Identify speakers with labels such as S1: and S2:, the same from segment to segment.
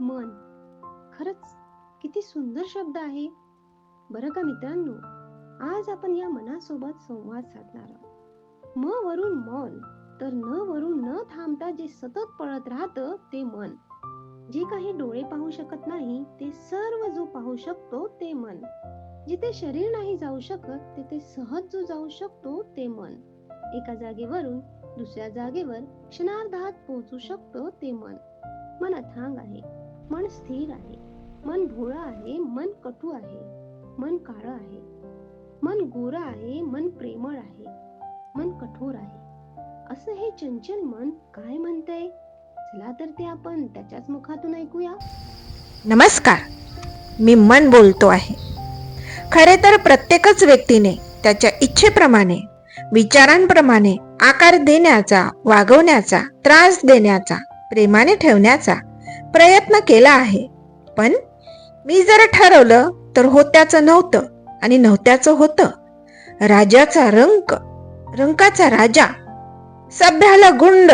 S1: मन. खरंच किती सुंदर शब्द आहे. बरं का मित्रांनो? आज आपण या मनासोबत संवाद साधणार आहोत. म वरून मन तर न वरून न थांबता जे सतत पळत राहतं ते मन. जे काही डोळे पाहू शकत नाही ते सर्व जो पाहू शकतो ते मन. जिथे शरीर नाही जाऊ शकत तिथे सहज जो जाऊ शकतो ते मन. एका जागेवरून दुसऱ्या जागेवर क्षणार्धात पोहोचू शकतो ते मन. मनात थांग आहे. मन स्थिर आहे. मन भोळं आहे मन कटू आहे मन काळं आहे. मन गोरं आहे मन प्रेमळ आहे मन कठोर आहे. असं हे चंचल मन काय म्हणतंय? चला तर ते आपण त्याच्याच मुखातून ऐकूया.
S2: नमस्कार. मी मन बोलतो आहे. खरे तर प्रत्येकच व्यक्तीने त्याच्या इच्छेप्रमाणे विचारांप्रमाणे आकार देण्याचा वागवण्याचा त्रास देण्याचा प्रेमाने ठेवण्याचा प्रयत्न केला आहे. पण मी जर ठरवलं तर होत्याचं नव्हतं आणि नव्हत्याचं होतं. राजाचा रंक रंकाचा राजा. सभ्याला गुंड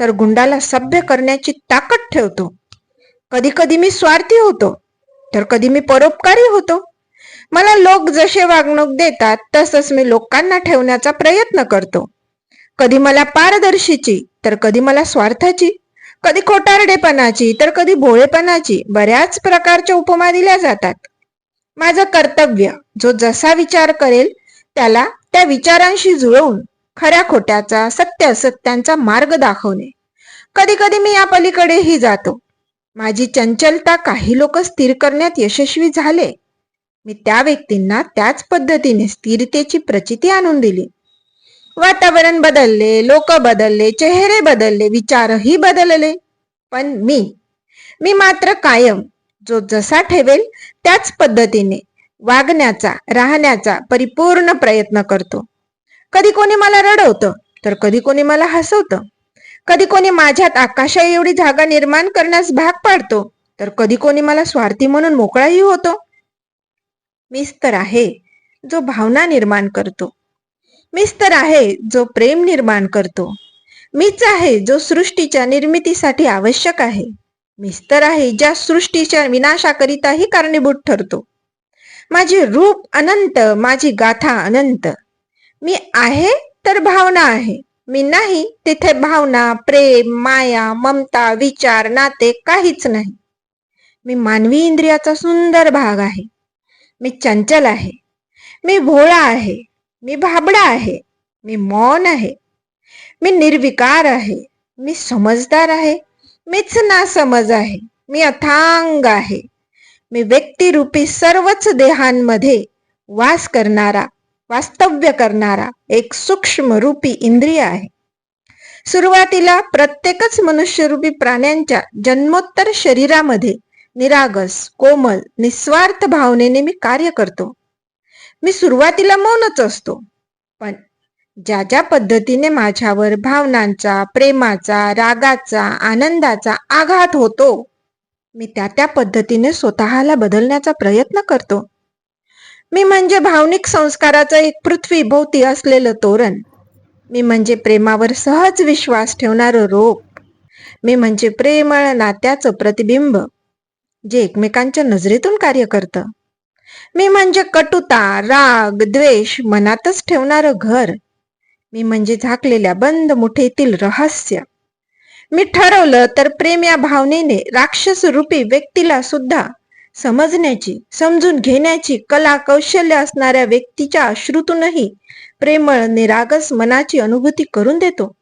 S2: तर गुंडाला सभ्य करण्याची ताकद ठेवतो. कधी कधी मी स्वार्थी होतो तर कधी मी परोपकारी होतो. मला लोक जसे वागणूक देतात तसंच मी लोकांना ठेवण्याचा प्रयत्न करतो. कधी मला पारदर्शीची तर कधी मला स्वार्थाची. कधी खोटारडेपणाची तर कधी भोळेपणाची बऱ्याच प्रकारच्या उपमा दिल्या जातात. माझं कर्तव्य जो जसा विचार करेल त्याला त्या विचारांशी जुळवून खऱ्या खोट्याचा सत्य असत्यांचा मार्ग दाखवणे. कधी कधी मी या पलीकडेही जातो. माझी चंचलता काही लोक स्थिर करण्यात यशस्वी झाले. मी त्या व्यक्तींना त्याच पद्धतीने स्थिरतेची प्रचिती आणून दिली. वातावरण बदलले लोक बदलले चेहरे बदलले विचारही बदलले. पण मी मी मात्र कायम जो जसा ठेवेल त्याच पद्धतीने वागण्याचा राहण्याचा परिपूर्ण प्रयत्न करतो. कधी कोणी मला रडवतं तर कधी कोणी मला हसवतं. कधी कोणी माझ्यात आकाशा एवढी जागा निर्माण करण्यास भाग पाडतो तर कधी कोणी मला स्वार्थी म्हणून मोकळाही होतो. मीच तर आहे जो भावना निर्माण करतो. मीच तर आहे जो प्रेम निर्माण करतो. मीच आहे जो सृष्टीच्या निर्मितीसाठी आवश्यक आहे. मीच तर आहे ज्या सृष्टीच्या विनाशाकरिताही कारणीभूत ठरतो. माझे रूप अनंत माझी गाथा अनंत. मी आहे तर भावना आहे. मी नाही तिथे भावना प्रेम माया ममता विचार नाते काहीच नाही. मी मानवी इंद्रियाचा सुंदर भाग आहे. मी चंचल आहे. मी भोळा आहे. मी भाबडा आहे मी मौन आहे मी निर्विकार आहे मी समजदार आहे मीच ना समज आहे मी अथांग आहे. मी व्यक्तिरूपी सर्वच देहांमध्ये वास करणारा वास्तव्य करणारा एक सूक्ष्म रूपी इंद्रिय आहे. सुरुवातीला प्रत्येकच मनुष्यरूपी प्राण्यांच्या जन्मोत्तर शरीरामध्ये निरागस कोमल निस्वार्थ भावनेने मी कार्य करतो. मी सुरुवातीला मौनच असतो. पण ज्या ज्या पद्धतीने माझ्यावर भावनांचा प्रेमाचा रागाचा आनंदाचा आघात होतो मी त्या त्या पद्धतीने स्वतःला बदलण्याचा प्रयत्न करतो. मी म्हणजे भावनिक संस्काराचं एक पृथ्वी भोवती असलेलं तोरण. मी म्हणजे प्रेमावर सहज विश्वास ठेवणारं रोप. मी म्हणजे प्रेमळ नात्याचं प्रतिबिंब जे एकमेकांच्या नजरेतून कार्य करतं. मी म्हणजे कटुता राग द्वेष मनातच ठेवणारं घर. मी म्हणजे झाकलेल्या बंद मुठीतील रहस्य. मी ठरवलं तर प्रेम या भावनेने राक्षस रूपी व्यक्तीला सुद्धा समजण्याची समजून घेण्याची कला कौशल्य असणाऱ्या व्यक्तीच्या अश्रूतूनही प्रेमळ निरागस मनाची अनुभूती करून देतो.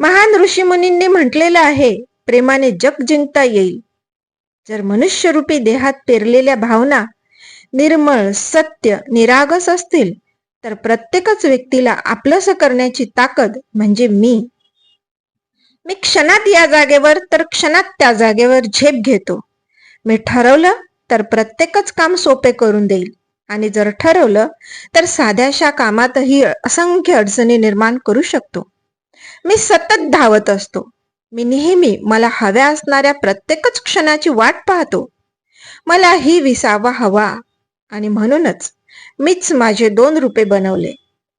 S2: महान ऋषीमुनींनी म्हटलेलं आहे प्रेमाने जग जिंकता येईल. जर मनुष्यरूपी देहात पेरलेल्या भावना निर्मळ सत्य निरागस असतील तर प्रत्येकच व्यक्तीला आपलंस करण्याची ताकद म्हणजे मी. मी क्षणात या जागेवर तर क्षणात त्या जागेवर झेप घेतो. मी ठरवलं तर प्रत्येकच काम सोपे करून देईल. आणि जर ठरवलं तर साध्याशा कामातही असंख्य अडचणी निर्माण करू शकतो. मी सतत धावत असतो. मी नेहमी मला हव्या असणाऱ्या प्रत्येकच क्षणाची वाट पाहतो. मला ही विसावा हवा. आणि म्हणूनच मीच माझे दोन रूपे बनवले.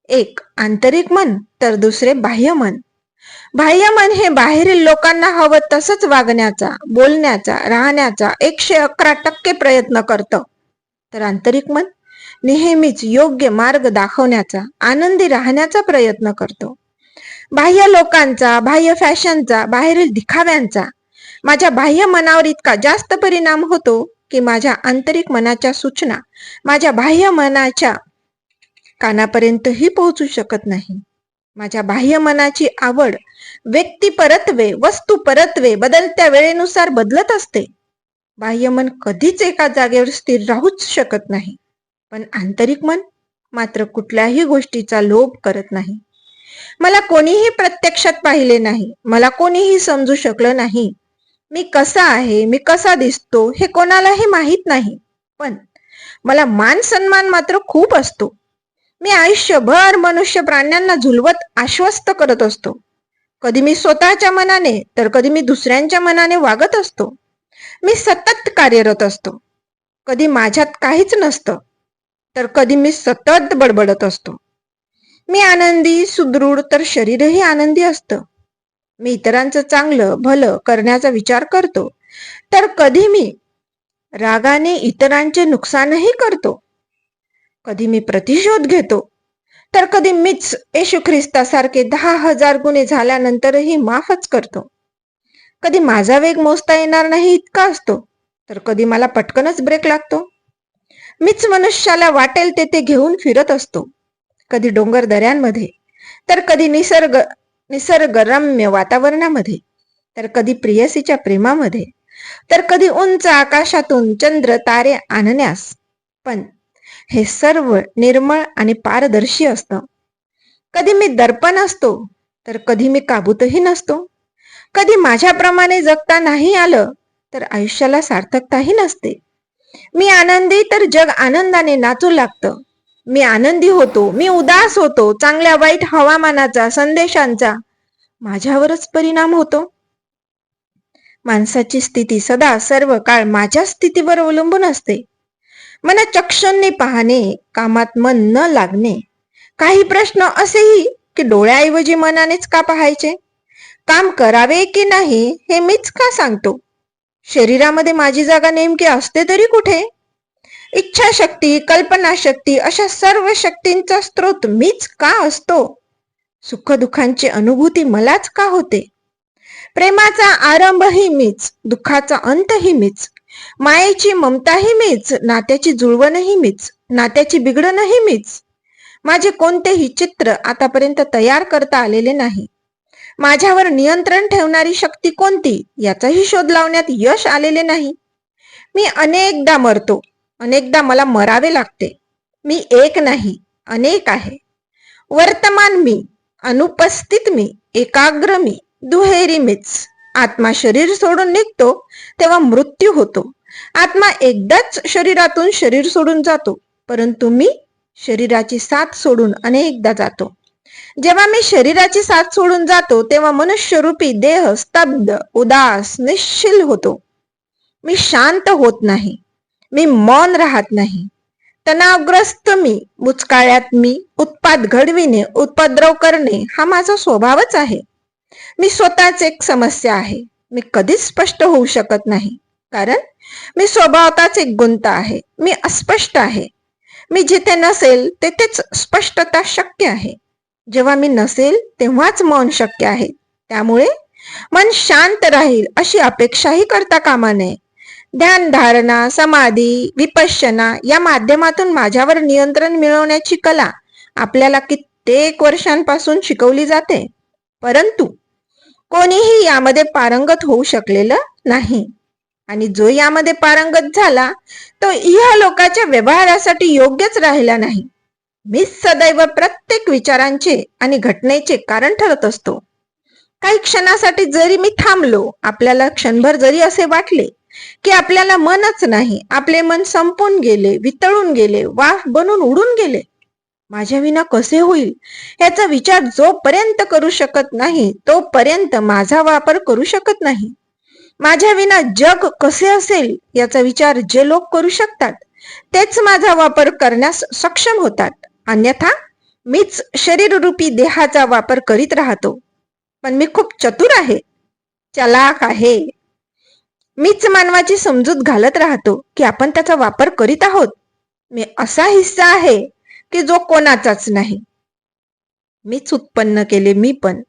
S2: एक आंतरिक मन तर दुसरे बाह्य मन. बाह्य मन हे बाहेरील लोकांना हवं तसंच वागण्याचा बोलण्याचा राहण्याचा एकशे अकरा टक्के प्रयत्न करतं. तर आंतरिक मन? नेहमीच योग्य मार्ग दाखवण्याचा आनंदी राहण्याचा प्रयत्न करतो. बाह्य लोकांचा बाह्य फॅशनचा बाहेरील दिखाव्यांचा माझ्या बाह्य मनावर इतका जास्त परिणाम होतो की माझ्या आंतरिक मनाच्या सूचना माझ्या बाह्य मनाच्या कानापर्यंतही पोहोचू शकत नाही. माझ्या बाह्य मनाची आवड व्यक्ती परत्वे वस्तू परत्वे बदलत्या वेळेनुसार बदलत असते. बाह्य मन कधीच एका जागेवर स्थिर राहूच शकत नाही. पण आंतरिक मन मात्र कुठल्याही गोष्टीचा लोभ करत नाही. मला कोणीही प्रत्यक्षात पाहिले नाही. मला कोणीही समजू शकलं नाही. मी कसा आहे मी कसा दिसतो हे कोणालाही माहीत नाही. पण मला मान सन्मान मात्र खूप असतो. मी आयुष्यभर मनुष्य प्राण्यांना झुलवत आश्वस्त करत असतो. कधी मी स्वतःच्या मनाने तर कधी मी दुसऱ्यांच्या मनाने वागत असतो. मी सतत कार्यरत असतो. कधी माझ्यात काहीच नसतं तर कधी मी सतत बडबडत असतो. मी आनंदी सुदृढ तर शरीरही आनंदी असतं. मी इतरांचं चांगलं भलं करण्याचा विचार करतो. तर कधी मी रागाने इतरांचे नुकसानही करतो? कधी मी प्रतिशोध घेतो? तर कधी मीच येशू ख्रिस्तासारखे दहा हजार गुन्हे झाल्यानंतरही माफच करतो? कधी माझा वेग मोजता येणार नाही इतका असतो? तर कधी मला पटकनच ब्रेक लागतो? मीच मनुष्याला वाटेल ते ते घेऊन फिरत असतो. कधी डोंगर दऱ्यांमध्ये तर कधी निसर्ग निसर्गरम्य वातावरणामध्ये तर कधी प्रियसीच्या प्रेमामध्ये तर कधी उंच आकाशातून चंद्र तारे आणण्यास. पण हे सर्व निर्मळ आणि पारदर्शी असतं. कधी मी दर्पण असतो तर कधी मी काबूतही नसतो. कधी माझ्याप्रमाणे जगता नाही आलं तर आयुष्याला सार्थकताही नसते. मी आनंदी तर जग आनंदाने नाचू लागतं. मी आनंदी होतो मी उदास होतो चांगल्या वाईट हवामानाचा संदेशांचा. माझ्यावरच परिणाम होतो. माणसाची स्थिती सदा सर्व काळ माझ्या स्थितीवर अवलंबून असते. मला चक्षणने पाहणे कामात मन न लागणे. काही प्रश्न असेही की डोळ्याऐवजी मनानेच का पाहायचे? काम करावे की नाही हे मीच का सांगतो? शरीरामध्ये माझी जागा नेमकी असते तरी कुठे? इच्छाशक्ती कल्पनाशक्ती अशा सर्व शक्तींचा स्रोत मीच का असतो? सुखदुःखांची अनुभूती मलाच का होते? प्रेमाचा आरंभही मीच दुःखाचा अंतही मीच मायेची ममताही मीच नात्याची जुळवणही मीच नात्याची बिघडणही मीच. माझे कोणतेही चित्र आतापर्यंत तयार करता आलेले नाही. माझ्यावर नियंत्रण ठेवणारी शक्ती कोणती? याचाही शोध लावण्यात यश आलेले नाही. मी अनेकदा मरतो. अनेकदा मला मरावे लागते. मी एक नाही अनेक आहे. वर्तमान मी अनुपस्थित मी एकाग्र मी दुहेरी मीच. आत्मा शरीर सोडून निघतो तेव्हा मृत्यू होतो. आत्मा एकदाच शरीरातून शरीर सोडून जातो परंतु मी शरीराची साथ सोडून अनेकदा जातो. जेव्हा मी शरीराची साथ सोडून जातो तेव्हा मनुष्यरूपी देह स्तब्ध उदास निश्चिल होतो. मी शांत होत नाही. मी मौन राहत नाही. तणावग्रस्त मी मुचकाळ्यात मी उत्पाद घडविणे उपद्रव करणे हा माझा स्वभावच आहे. मी स्वतःच एक समस्या आहे. मी कधीच स्पष्ट होऊ शकत नाही. कारण मी स्वभावताच एक गुंत आहे. मी अस्पष्ट आहे. मी जिथे नसेल तेथेच स्पष्टता शक्य आहे. जेव्हा मी नसेल तेव्हाच मौन शक्य आहे. त्यामुळे मन शांत राहील अशी अपेक्षाही करता कामा नये. ध्यान धारणा समाधी विपश्यना या माध्यमातून माझ्यावर नियंत्रण मिळवण्याची कला आपल्याला कित्येक वर्षांपासून शिकवली जाते. परंतु कोणीही यामध्ये पारंगत होऊ शकलेलं नाही. आणि जो यामध्ये पारंगत झाला तो इह लोकाच्या व्यवहारासाठी योग्यच राहिला नाही. मी सदैव प्रत्येक विचारांचे आणि घटनेचे कारण ठरत असतो. काही क्षणासाठी जरी मी थांबलो आपल्याला क्षणभर जरी असे वाटले की आपल्याला मनच नाही. आपले मन संपून गेले वितळून गेले वाफ बनून उडून गेले. माझ्या विना कसे होईल? याचा विचार जोपर्यंत करू शकत नाही तोपर्यंत माझा वापर करू शकत नाही. माझ्या विना जग कसे असेल? याचा विचार जे लोक करू शकतात तेच माझा वापर करण्यास सक्षम होतात. अन्यथा मीच शरीररूपी देहाचा वापर करीत राहतो. पण मी खूप चतुर आहे. चलाक आहे. मीच मानवाची समजूत घालत राहतो की आपण त्याचा वापर करीत आहोत. मी असा हिस्सा आहे की जो कोणाचाच नाही. मीच उत्पन्न केले मी पण.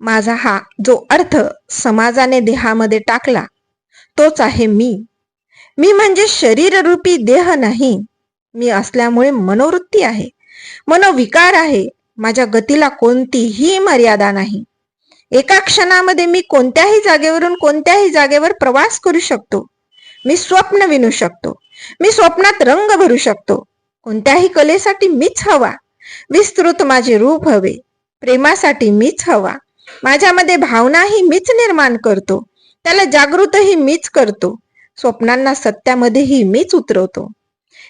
S2: माझा हा जो अर्थ समाजाने देहामध्ये टाकला तोच आहे मी. मी म्हणजे शरीररूपी देह नाही. मी असल्यामुळे मनोवृत्ती आहे. मनोविकार आहे. माझ्या गतीला कोणतीही मर्यादा नाही. एका क्षणामध्ये मी कोणत्याही जागेवरून कोणत्याही जागेवर प्रवास करू शकतो. मी स्वप्न विणू शकतो. मी स्वप्नात रंग भरू शकतो. कोणत्याही कलेसाठी मीच हवा. विस्तृत माझे रूप हवे. प्रेमासाठी मीच हवा. माझ्यामध्ये भावनाही मीच निर्माण करतो. त्याला जागृतही मीच करतो. स्वप्नांना सत्यामध्येही मीच उतरवतो.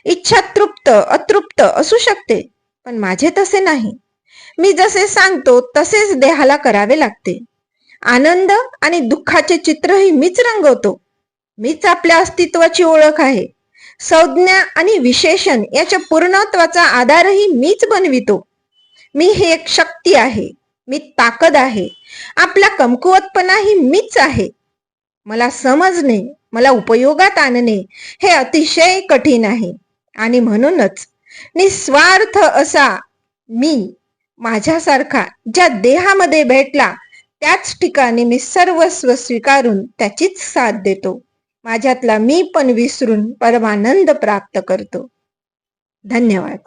S2: इच्छा तृप्त अतृप्त असू शकते पण माझे तसे नाही. मी जसे सांगतो तसेच देहाला करावे लागते. आनंद आणि दुःखाचे चित्रही मीच रंगवतो. मीच आपल्या अस्तित्वाची ओळख आहे. संज्ञा आणि विशेषण याच्या पूर्णत्वाचा आधारही मीच बनवितो. मी हे एक शक्ती आहे. मी ताकद आहे. आपला कमकुवतपणाही मीच आहे. मला समजणे मला उपयोगात आणणे हे अतिशय कठीण आहे. आणि म्हणूनच निस्वार्थ असा मी माझ्यासारखा ज्या देहामध्ये भेटला त्याच ठिकाणी मी सर्वस्व स्वीकारून त्याचीच साथ देतो. माझ्यातला मी पण विसरून परमानंद प्राप्त करतो. धन्यवाद.